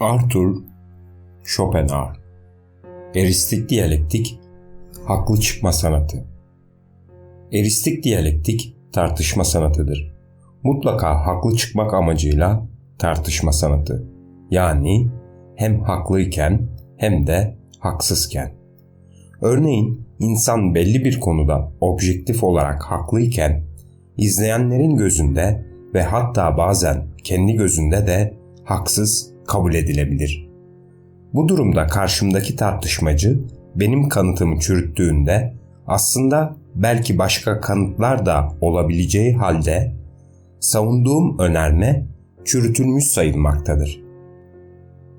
Arthur Schopenhauer Eristik diyalektik haklı çıkma sanatı. Eristik diyalektik tartışma sanatıdır. Mutlaka haklı çıkmak amacıyla tartışma sanatı. Yani hem haklıyken hem de haksızken. Örneğin insan belli bir konuda objektif olarak haklıyken izleyenlerin gözünde ve hatta bazen kendi gözünde de haksız kabul edilebilir. Bu durumda karşımdaki tartışmacı benim kanıtımı çürüttüğünde aslında belki başka kanıtlar da olabileceği halde savunduğum önerme çürütülmüş sayılmaktadır.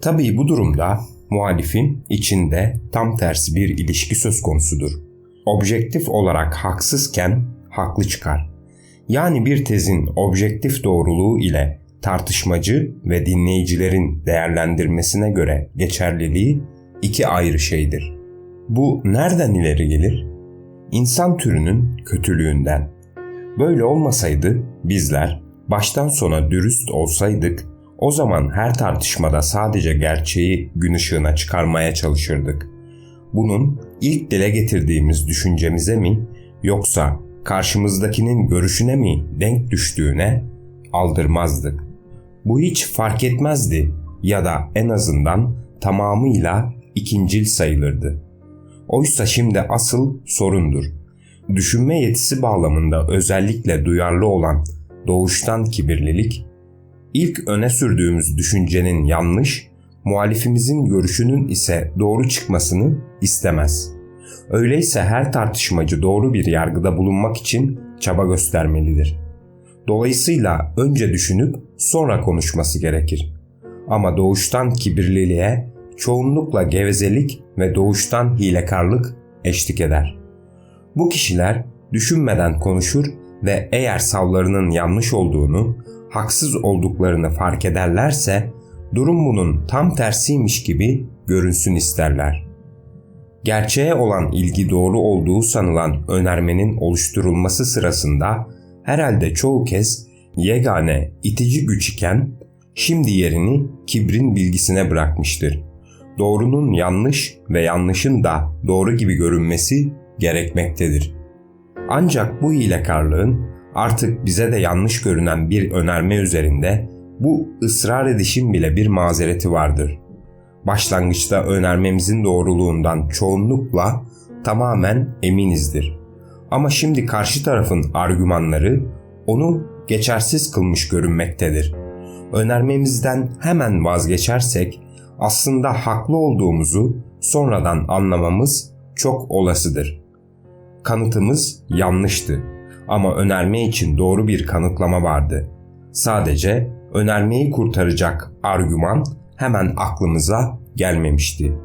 Tabii bu durumda muhalifin içinde tam tersi bir ilişki söz konusudur. Objektif olarak haksızken haklı çıkar. Yani bir tezin objektif doğruluğu ile tartışmacı ve dinleyicilerin değerlendirmesine göre geçerliliği iki ayrı şeydir. Bu nereden ileri gelir? İnsan türünün kötülüğünden. Böyle olmasaydı bizler baştan sona dürüst olsaydık o zaman her tartışmada sadece gerçeği gün ışığına çıkarmaya çalışırdık. Bunun ilk dile getirdiğimiz düşüncemize mi yoksa karşımızdakinin görüşüne mi denk düştüğüne aldırmazdık. Bu hiç fark etmezdi ya da en azından tamamıyla ikincil sayılırdı. Oysa şimdi asıl sorundur. Düşünme yetisi bağlamında özellikle duyarlı olan doğuştan kibirlilik, ilk öne sürdüğümüz düşüncenin yanlış, muhalifimizin görüşünün ise doğru çıkmasını istemez. Öyleyse her tartışmacı doğru bir yargıda bulunmak için çaba göstermelidir. Dolayısıyla önce düşünüp sonra konuşması gerekir. Ama doğuştan kibirliliğe çoğunlukla gevezelik ve doğuştan hilekarlık eşlik eder. Bu kişiler düşünmeden konuşur ve eğer savlarının yanlış olduğunu, haksız olduklarını fark ederlerse durum bunun tam tersiymiş gibi görünsün isterler. Gerçeğe olan ilgi doğru olduğu sanılan önermenin oluşturulması sırasında herhalde çoğu kez yegane itici güç iken şimdi yerini kibrin bilgisine bırakmıştır. Doğrunun yanlış ve yanlışın da doğru gibi görünmesi gerekmektedir. Ancak bu hilekarlığın artık bize de yanlış görünen bir önerme üzerinde bu ısrar edişin bile bir mazereti vardır. Başlangıçta önermemizin doğruluğundan çoğunlukla tamamen eminizdir. Ama şimdi karşı tarafın argümanları onu geçersiz kılmış görünmektedir. Önermemizden hemen vazgeçersek aslında haklı olduğumuzu sonradan anlamamız çok olasıdır. Kanıtımız yanlıştı ama önerme için doğru bir kanıtlama vardı. Sadece önermeyi kurtaracak argüman hemen aklımıza gelmemişti.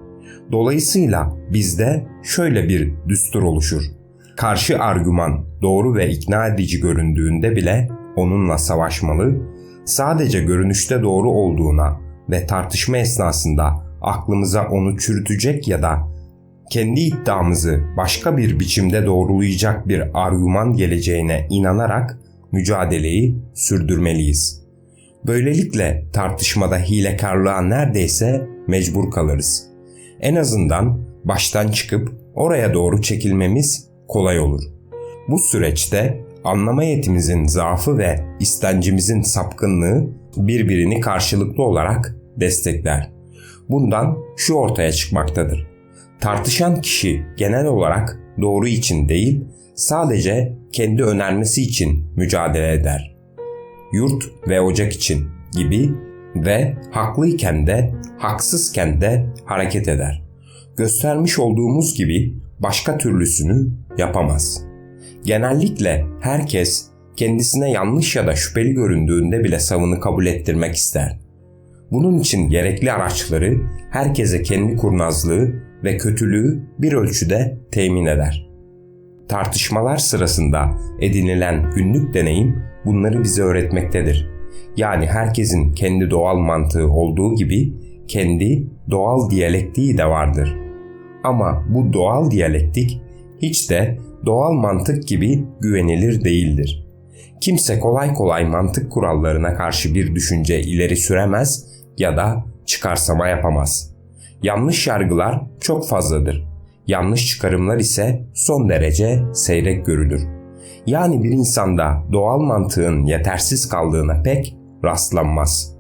Dolayısıyla bizde şöyle bir düstur oluşur. Karşı argüman doğru ve ikna edici göründüğünde bile onunla savaşmalı, sadece görünüşte doğru olduğuna ve tartışma esnasında aklımıza onu çürütecek ya da kendi iddiamızı başka bir biçimde doğrulayacak bir argüman geleceğine inanarak mücadeleyi sürdürmeliyiz. Böylelikle tartışmada hilekarlığa neredeyse mecbur kalırız. En azından baştan çıkıp oraya doğru çekilmemiz kolay olur. Bu süreçte anlama yetimizin zaafı ve istencimizin sapkınlığı birbirini karşılıklı olarak destekler. Bundan şu ortaya çıkmaktadır. Tartışan kişi genel olarak doğru için değil, sadece kendi önermesi için mücadele eder. Yurt ve ocak için gibi ve haklıyken de haksızken de hareket eder. Göstermiş olduğumuz gibi başka türlüsünü yapamaz. Genellikle herkes kendisine yanlış ya da şüpheli göründüğünde bile savını kabul ettirmek ister. Bunun için gerekli araçları herkese kendi kurnazlığı ve kötülüğü bir ölçüde temin eder. Tartışmalar sırasında edinilen günlük deneyim bunları bize öğretmektedir. Yani herkesin kendi doğal mantığı olduğu gibi kendi doğal diyalektiği de vardır. Ama bu doğal diyalektik hiç de doğal mantık gibi güvenilir değildir. Kimse kolay kolay mantık kurallarına karşı bir düşünce ileri süremez ya da çıkarsama yapamaz. Yanlış yargılar çok fazladır. Yanlış çıkarımlar ise son derece seyrek görülür. Yani bir insanda doğal mantığın yetersiz kaldığına pek rastlanmaz.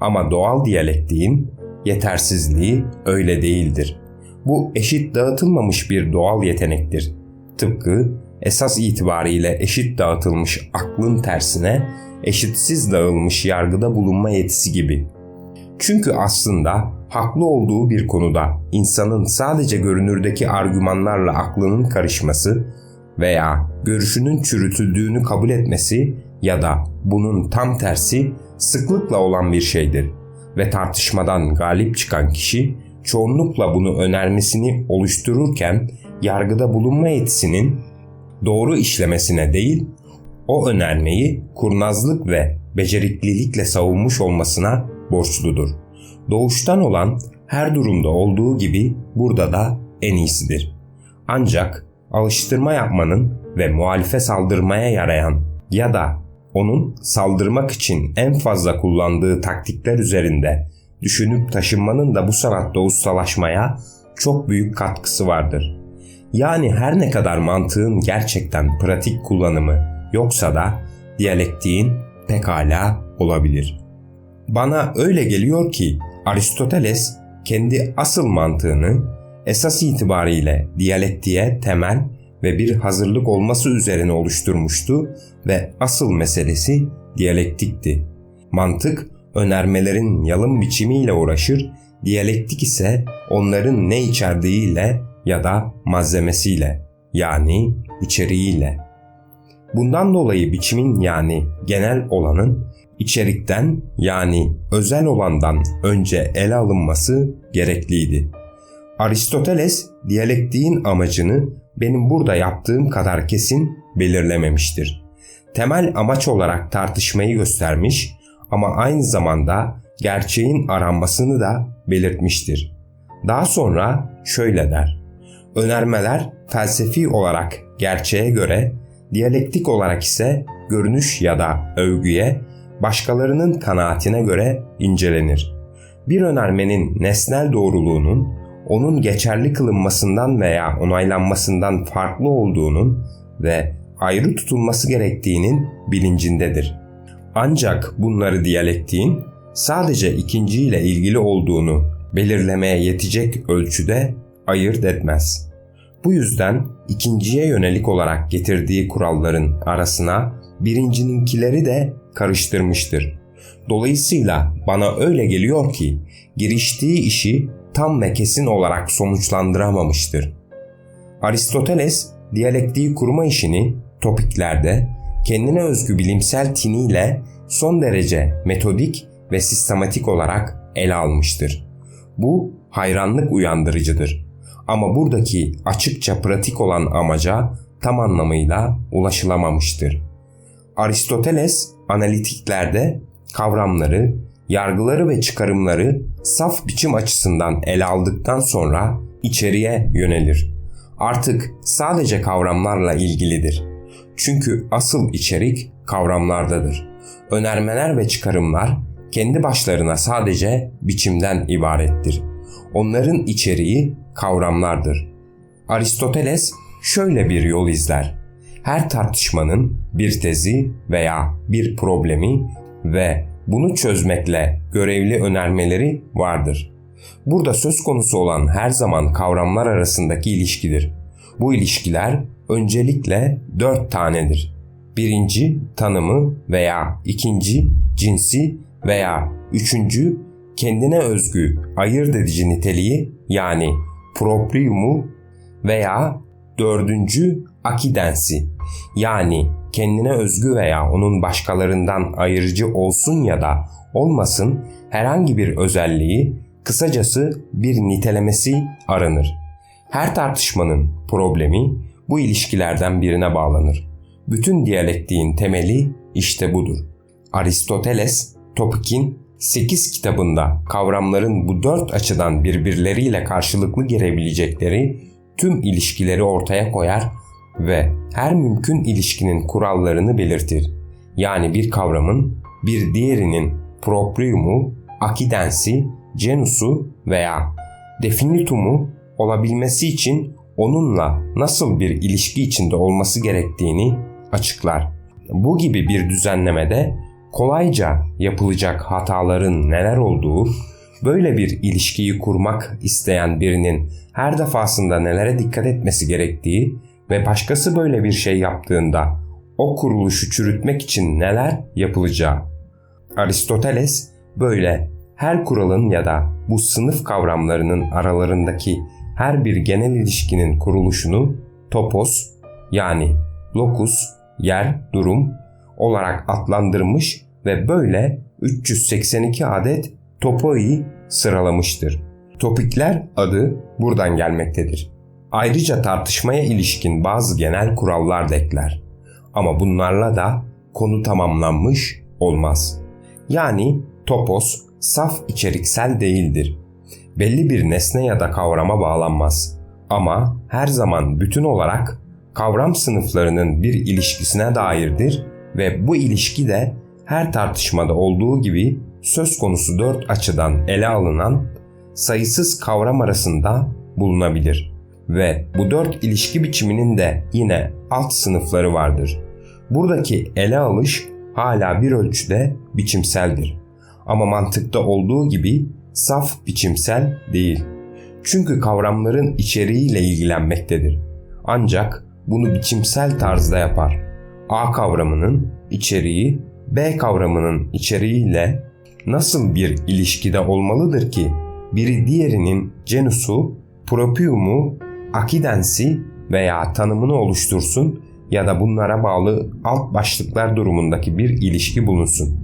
Ama doğal diyalektiğin yetersizliği öyle değildir. Bu eşit dağıtılmamış bir doğal yetenektir. Tıpkı esas itibariyle eşit dağıtılmış aklın tersine eşitsiz dağılmış yargıda bulunma yetisi gibi. Çünkü aslında haklı olduğu bir konuda insanın sadece görünürdeki argümanlarla aklının karışması veya görüşünün çürütüldüğünü kabul etmesi ya da bunun tam tersi sıklıkla olan bir şeydir ve tartışmadan galip çıkan kişi çoğunlukla bunu önermesini oluştururken yargıda bulunma yetisinin doğru işlemesine değil, o önermeyi kurnazlık ve beceriklilikle savunmuş olmasına borçludur. Doğuştan olan her durumda olduğu gibi burada da en iyisidir. Ancak alıştırma yapmanın ve muhalife saldırmaya yarayan ya da onun saldırmak için en fazla kullandığı taktikler üzerinde düşünüp taşınmanın da bu sanatta ustalaşmaya çok büyük katkısı vardır. Yani her ne kadar mantığın gerçekten pratik kullanımı yoksa da diyalektiğin pekala olabilir. Bana öyle geliyor ki Aristoteles kendi asıl mantığını esas itibariyle diyalektiğe temel ve bir hazırlık olması üzerine oluşturmuştu ve asıl meselesi diyalektikti. Mantık önermelerin yalın biçimiyle uğraşır, diyalektik ise onların ne içerdiğiyle ya da malzemesiyle yani içeriğiyle. Bundan dolayı biçimin yani genel olanın içerikten yani özel olandan önce ele alınması gerekliydi. Aristoteles diyalektiğin amacını benim burada yaptığım kadar kesin belirlememiştir. Temel amaç olarak tartışmayı göstermiş ama aynı zamanda gerçeğin aranmasını da belirtmiştir. Daha sonra şöyle der. Önermeler felsefi olarak gerçeğe göre, diyalektik olarak ise görünüş ya da övgüye, başkalarının kanaatine göre incelenir. Bir önermenin nesnel doğruluğunun onun geçerli kılınmasından veya onaylanmasından farklı olduğunun ve ayrı tutulması gerektiğinin bilincindedir. Ancak bunları diyalektiğin sadece ikinciyle ilgili olduğunu belirlemeye yetecek ölçüde ayırt etmez. Bu yüzden ikinciye yönelik olarak getirdiği kuralların arasına birincininkileri de karıştırmıştır. Dolayısıyla bana öyle geliyor ki giriştiği işi tam ve kesin olarak sonuçlandıramamıştır. Aristoteles diyalektiği kurma işini topiklerde kendine özgü bilimsel tiniyle son derece metodik ve sistematik olarak ele almıştır. Bu hayranlık uyandırıcıdır. Ama buradaki açıkça pratik olan amaca tam anlamıyla ulaşılamamıştır. Aristoteles analitiklerde kavramları, yargıları ve çıkarımları saf biçim açısından ele aldıktan sonra içeriye yönelir. Artık sadece kavramlarla ilgilidir. Çünkü asıl içerik kavramlardadır. Önermeler ve çıkarımlar kendi başlarına sadece biçimden ibarettir. Onların içeriği kavramlardır. Aristoteles şöyle bir yol izler. Her tartışmanın bir tezi veya bir problemi ve bunu çözmekle görevli önermeleri vardır. Burada söz konusu olan her zaman kavramlar arasındaki ilişkidir. Bu ilişkiler öncelikle dört tanedir. Birinci tanımı veya ikinci cinsi veya üçüncü kendine özgü ayırt edici niteliği yani propriumu veya dördüncü akidensi yani kendine özgü veya onun başkalarından ayırıcı olsun ya da olmasın herhangi bir özelliği kısacası bir nitelemesi aranır. Her tartışmanın problemi bu ilişkilerden birine bağlanır. Bütün diyalektiğin temeli işte budur. Aristoteles, Topik'in 8 kitabında kavramların bu dört açıdan birbirleriyle karşılıklı girebilecekleri tüm ilişkileri ortaya koyar ve her mümkün ilişkinin kurallarını belirtir. Yani bir kavramın bir diğerinin propriumu, akidensi genusu veya definitumu olabilmesi için onunla nasıl bir ilişki içinde olması gerektiğini açıklar. Bu gibi bir düzenlemede kolayca yapılacak hataların neler olduğu, böyle bir ilişkiyi kurmak isteyen birinin her defasında nelere dikkat etmesi gerektiği ve başkası böyle bir şey yaptığında o kuruluşu çürütmek için neler yapılacağı. Aristoteles böyle her kuralın ya da bu sınıf kavramlarının aralarındaki her bir genel ilişkinin kuruluşunu topos yani lokus, yer, durum olarak adlandırmış ve böyle 382 adet topoi sıralamıştır. Topikler adı buradan gelmektedir. Ayrıca tartışmaya ilişkin bazı genel kurallar da ekler. Ama bunlarla da konu tamamlanmış olmaz. Yani topos saf içeriksel değildir. Belli bir nesne ya da kavrama bağlanmaz. Ama her zaman bütün olarak kavram sınıflarının bir ilişkisine dairdir ve bu ilişki de her tartışmada olduğu gibi söz konusu dört açıdan ele alınan sayısız kavram arasında bulunabilir. Ve bu dört ilişki biçiminin de yine alt sınıfları vardır. Buradaki ele alış hala bir ölçüde biçimseldir. Ama mantıkta olduğu gibi saf biçimsel değil. Çünkü kavramların içeriğiyle ilgilenmektedir. Ancak bunu biçimsel tarzda yapar. A kavramının içeriği B kavramının içeriğiyle nasıl bir ilişkide olmalıdır ki biri diğerinin genusu, propriumu, akidensi veya tanımını oluştursun ya da bunlara bağlı alt başlıklar durumundaki bir ilişki bulunsun.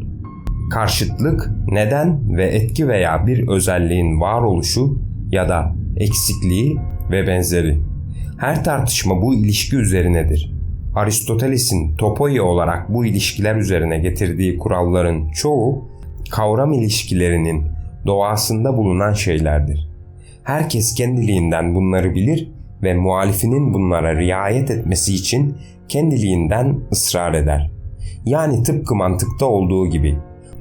Karşıtlık, neden ve etki veya bir özelliğin varoluşu ya da eksikliği ve benzeri. Her tartışma bu ilişki üzerinedir. Aristoteles'in topoi olarak bu ilişkiler üzerine getirdiği kuralların çoğu kavram ilişkilerinin doğasında bulunan şeylerdir. Herkes kendiliğinden bunları bilir ve muhalifinin bunlara riayet etmesi için kendiliğinden ısrar eder. Yani tıpkı mantıkta olduğu gibi.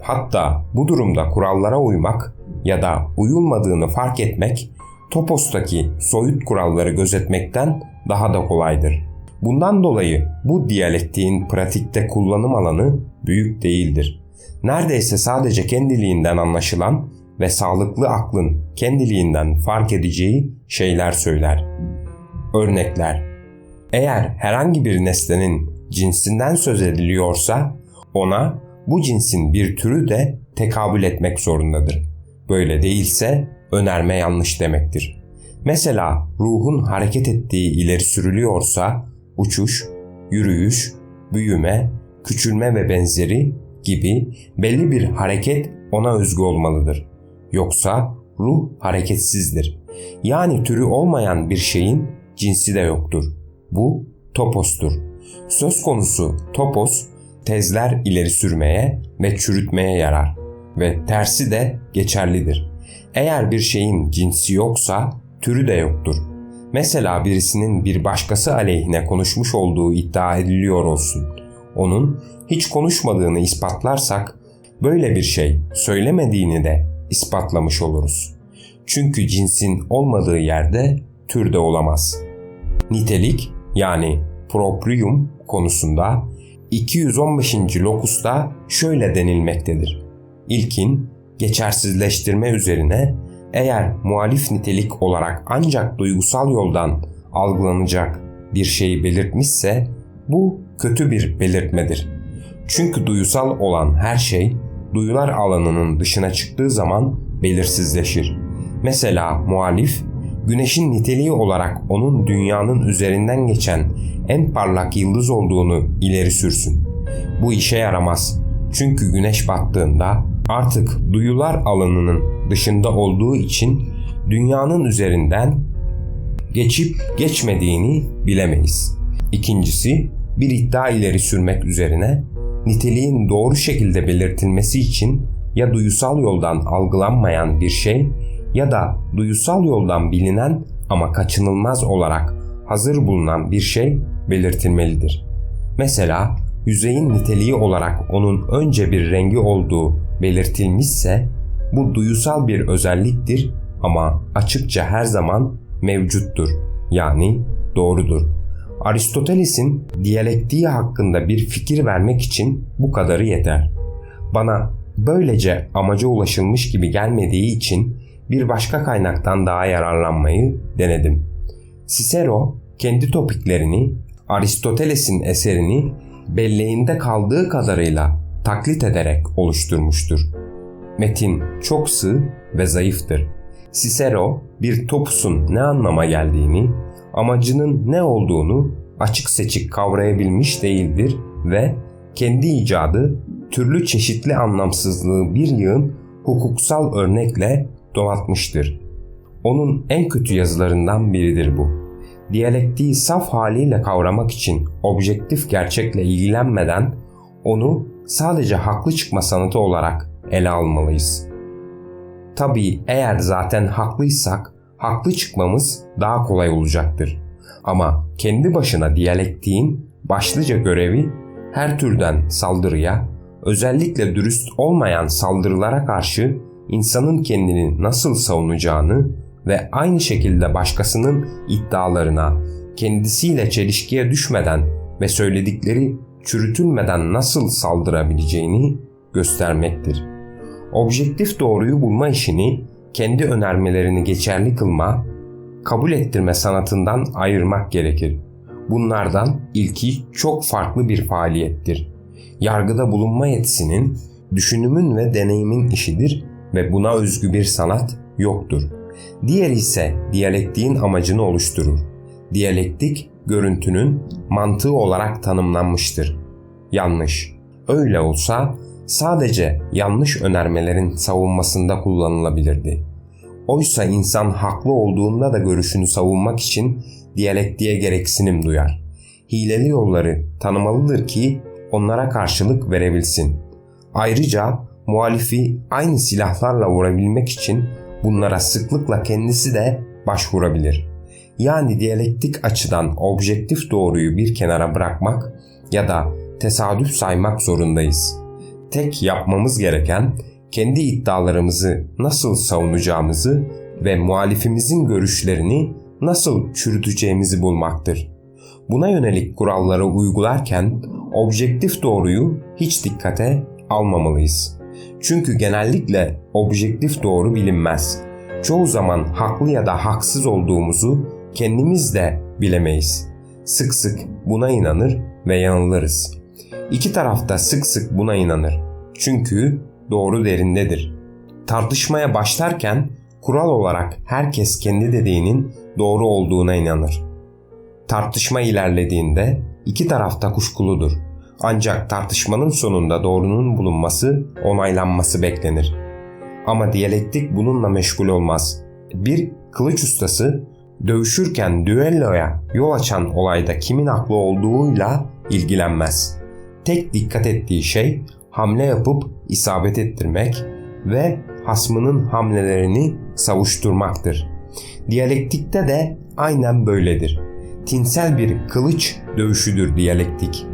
Hatta bu durumda kurallara uymak ya da uyulmadığını fark etmek topostaki soyut kuralları gözetmekten daha da kolaydır. Bundan dolayı bu diyalektiğin pratikte kullanım alanı büyük değildir. Neredeyse sadece kendiliğinden anlaşılan ve sağlıklı aklın kendiliğinden fark edeceği şeyler söyler. Örnekler Eğer herhangi bir nesnenin cinsinden söz ediliyorsa ona bu cinsin bir türü de tekabül etmek zorundadır. Böyle değilse önerme yanlış demektir. Mesela ruhun hareket ettiği ileri sürülüyorsa uçuş, yürüyüş, büyüme, küçülme ve benzeri gibi belli bir hareket ona özgü olmalıdır. Yoksa ruh hareketsizdir. Yani türü olmayan bir şeyin cinsi de yoktur. Bu topostur. Söz konusu topos tezler ileri sürmeye ve çürütmeye yarar ve tersi de geçerlidir. Eğer bir şeyin cinsi yoksa türü de yoktur. Mesela birisinin bir başkası aleyhine konuşmuş olduğu iddia ediliyor olsun. Onun hiç konuşmadığını ispatlarsak böyle bir şey söylemediğini de ispatlamış oluruz. Çünkü cinsin olmadığı yerde tür de olamaz. Nitelik yani proprium konusunda 215. lokusta şöyle denilmektedir. İlkin geçersizleştirme üzerine eğer muhalif nitelik olarak ancak duygusal yoldan algılanacak bir şeyi belirtmişse bu kötü bir belirtmedir. Çünkü duyusal olan her şey duyular alanının dışına çıktığı zaman belirsizleşir. Mesela muhalif güneşin niteliği olarak onun dünyanın üzerinden geçen en parlak yıldız olduğunu ileri sürsün. Bu işe yaramaz. Çünkü güneş battığında artık duyular alanının dışında olduğu için dünyanın üzerinden geçip geçmediğini bilemeyiz. İkincisi, bir iddia ileri sürmek üzerine niteliğin doğru şekilde belirtilmesi için ya duyusal yoldan algılanmayan bir şey ya da duyusal yoldan bilinen ama kaçınılmaz olarak hazır bulunan bir şey belirtilmelidir. Mesela yüzeyin niteliği olarak onun önce bir rengi olduğu belirtilmişse Bu duyusal bir özelliktir ama açıkça her zaman mevcuttur. Yani doğrudur. Aristoteles'in diyalektiği hakkında bir fikir vermek için bu kadarı yeter. Bana böylece amaca ulaşılmış gibi gelmediği için bir başka kaynaktan daha yararlanmayı denedim. Cicero kendi topiklerini Aristoteles'in eserini belleğinde kaldığı kadarıyla taklit ederek oluşturmuştur. Metin çok sığ ve zayıftır. Cicero bir topusun ne anlama geldiğini, amacının ne olduğunu açık seçik kavrayabilmiş değildir ve kendi icadı türlü çeşitli anlamsızlığı bir yığın hukuksal örnekle donatmıştır. Onun en kötü yazılarından biridir bu. Diyalektiği saf haliyle kavramak için objektif gerçekle ilgilenmeden onu sadece haklı çıkma sanatı olarak ele almalıyız. Tabii eğer zaten haklıysak haklı çıkmamız daha kolay olacaktır. Ama kendi başına diyalektiğin başlıca görevi her türden saldırıya, özellikle dürüst olmayan saldırılara karşı insanın kendini nasıl savunacağını ve aynı şekilde başkasının iddialarına kendisiyle çelişkiye düşmeden ve söyledikleri çürütülmeden nasıl saldırabileceğini göstermektir. Objektif doğruyu bulma işini kendi önermelerini geçerli kılma, kabul ettirme sanatından ayırmak gerekir. Bunlardan ilki çok farklı bir faaliyettir. Yargıda bulunma yetisinin düşünümün ve deneyimin işidir ve buna özgü bir sanat yoktur. Diğer ise diyalektiğin amacını oluşturur. Diyalektik görüntünün mantığı olarak tanımlanmıştır. Yanlış. Öyle olsa sadece yanlış önermelerin savunmasında kullanılabilirdi. Oysa insan haklı olduğunda da görüşünü savunmak için diyalektiğe gereksinim duyar. Hileli yolları tanımalıdır ki onlara karşılık verebilsin. Ayrıca muhalifi aynı silahlarla vurabilmek için bunlara sıklıkla kendisi de başvurabilir. Yani diyalektik açıdan objektif doğruyu bir kenara bırakmak ya da tesadüf saymak zorundayız. Tek yapmamız gereken kendi iddialarımızı nasıl savunacağımızı ve muhalifimizin görüşlerini nasıl çürüteceğimizi bulmaktır. Buna yönelik kuralları uygularken objektif doğruyu hiç dikkate almamalıyız. Çünkü genellikle objektif doğru bilinmez. Çoğu zaman haklı ya da haksız olduğumuzu kendimiz de bilemeyiz. Sık sık buna inanır ve yanılırız. İki taraf da sık sık buna inanır. Çünkü doğru derindedir. Tartışmaya başlarken kural olarak herkes kendi dediğinin doğru olduğuna inanır. Tartışma ilerlediğinde iki tarafta kuşkuludur. Ancak tartışmanın sonunda doğrunun bulunması, onaylanması beklenir. Ama diyalektik bununla meşgul olmaz. Bir kılıç ustası dövüşürken düelloya yol açan olayda kimin haklı olduğuyla ilgilenmez. Tek dikkat ettiği şey hamle yapıp isabet ettirmek ve hasmının hamlelerini savuşturmaktır. Diyalektikte de aynen böyledir. Tinsel bir kılıç dövüşüdür diyalektik.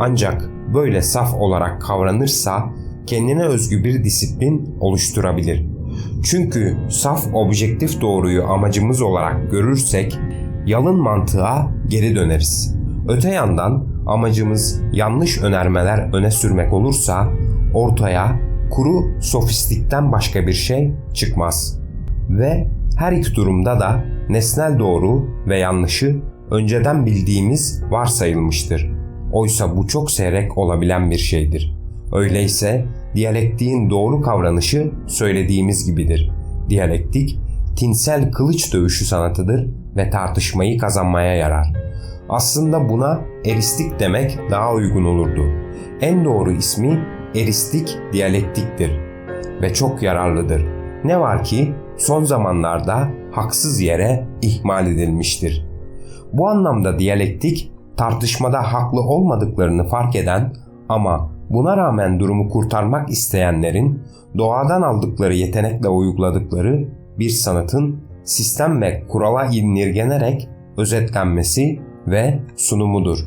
Ancak böyle saf olarak kavranırsa kendine özgü bir disiplin oluşturabilir. Çünkü saf objektif doğruyu amacımız olarak görürsek yalın mantığa geri döneriz. Öte yandan amacımız yanlış önermeler öne sürmek olursa ortaya kuru sofistikten başka bir şey çıkmaz. Ve her iki durumda da nesnel doğru ve yanlışı önceden bildiğimiz varsayılmıştır. Oysa bu çok seyrek olabilen bir şeydir. Öyleyse diyalektiğin doğru kavranışı söylediğimiz gibidir. Diyalektik, tinsel kılıç dövüşü sanatıdır ve tartışmayı kazanmaya yarar. Aslında buna eristik demek daha uygun olurdu. En doğru ismi eristik diyalektiktir ve çok yararlıdır. Ne var ki son zamanlarda haksız yere ihmal edilmiştir. Bu anlamda diyalektik tartışmada haklı olmadıklarını fark eden ama buna rağmen durumu kurtarmak isteyenlerin doğadan aldıkları yetenekle uyguladıkları bir sanatın sistem ve kurala indirgenerek özetlenmesi ve sunumudur.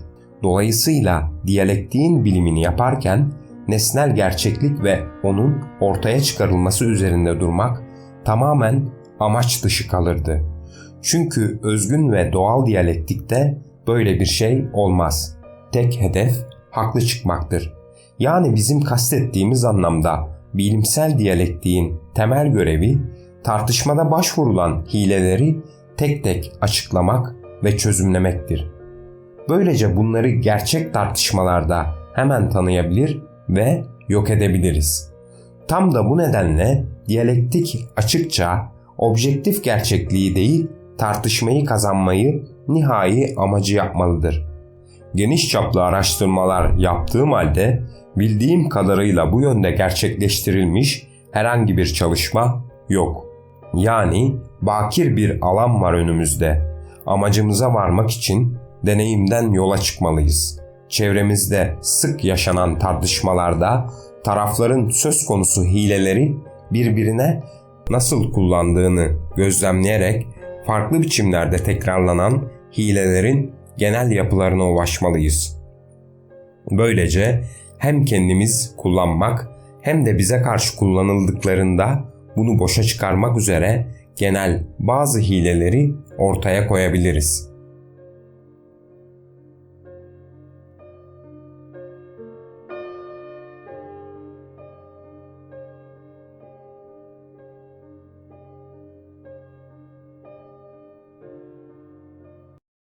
Dolayısıyla diyalektiğin bilimini yaparken nesnel gerçeklik ve onun ortaya çıkarılması üzerinde durmak tamamen amaç dışı kalırdı. Çünkü özgün ve doğal diyalektikte böyle bir şey olmaz. Tek hedef haklı çıkmaktır. Yani bizim kastettiğimiz anlamda bilimsel diyalektiğin temel görevi tartışmada başvurulan hileleri tek tek açıklamak ve çözümlemektir. Böylece bunları gerçek tartışmalarda hemen tanıyabilir ve yok edebiliriz. Tam da bu nedenle diyalektik açıkça objektif gerçekliği değil tartışmayı kazanmayı nihai amacı yapmalıdır. Geniş çaplı araştırmalar yaptığım halde bildiğim kadarıyla bu yönde gerçekleştirilmiş herhangi bir çalışma yok. Yani bakir bir alan var önümüzde. Amacımıza varmak için deneyimden yola çıkmalıyız. Çevremizde sık yaşanan tartışmalarda tarafların söz konusu hileleri birbirine nasıl kullandığını gözlemleyerek farklı biçimlerde tekrarlanan hilelerin genel yapılarına ulaşmalıyız. Böylece hem kendimiz kullanmak hem de bize karşı kullanıldıklarında bunu boşa çıkarmak üzere genel bazı hileleri ortaya koyabiliriz.